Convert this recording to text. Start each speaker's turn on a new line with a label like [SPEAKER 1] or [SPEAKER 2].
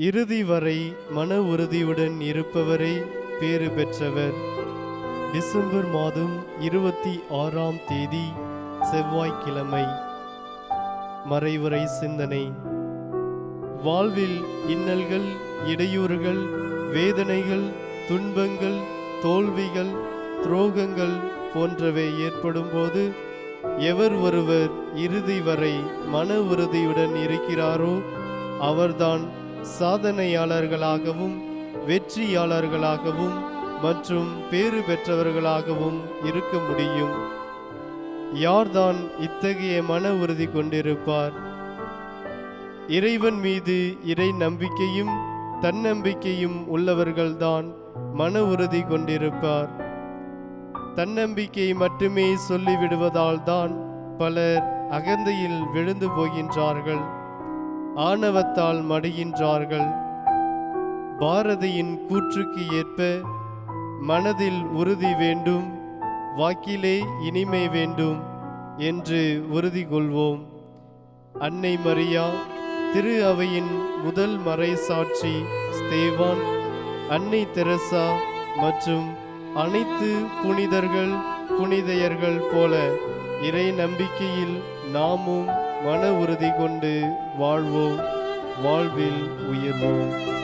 [SPEAKER 1] இறுதி வரை மன உறுதியுடன் இருப்பவரே பேறு பெற்றவர். டிசம்பர் மாதம் இருபத்தி ஆறாம் தேதி செவ்வாய்க்கிழமை. மறைவுரை சிந்தனை. வாழ்வில் இன்னல்கள் இடையூறுகள் வேதனைகள் துன்பங்கள் தோல்விகள் துரோகங்கள் போன்றவை ஏற்படும்போது எவர் ஒருவர் இறுதி வரை மன உறுதியுடன் இருக்கிறாரோ அவர்தான் சாதனையாளர்களாகவும் வெற்றியாளர்களாகவும் மற்றும் பேறு பெற்றவர்களாகவும் இருக்க முடியும். யார்தான் இத்தகைய மன உறுதி கொண்டிருப்பார்? இறைவன் மீது இறை நம்பிக்கையும் தன்னம்பிக்கையும் உள்ளவர்கள்தான் மன உறுதி கொண்டிருப்பார். தன்னம்பிக்கை மட்டுமே சொல்லிவிடுவதால் தான் பலர் அகந்தையில் விழுந்து போகின்றார்கள். ஆணவத்தால் மடிகின்றார்கள். பாரதியின் கூற்றுக்கு ஏற்ப மனதில் உறுதி வேண்டும் வாக்கிலே இனிமை வேண்டும் என்று உறுதி கொள்வோம். அன்னை மரியா திரு அவையின் முதல் மறை சாட்சி ஸ்தேவான் அன்னை தெரசா மற்றும் அனைத்து புனிதர்கள் புனிதையர்கள் போல இறை நம்பிக்கையில் நாமும் மன உறுதி கொண்டு வாழ்வோம். வாழ்வில் உயர்வோம்.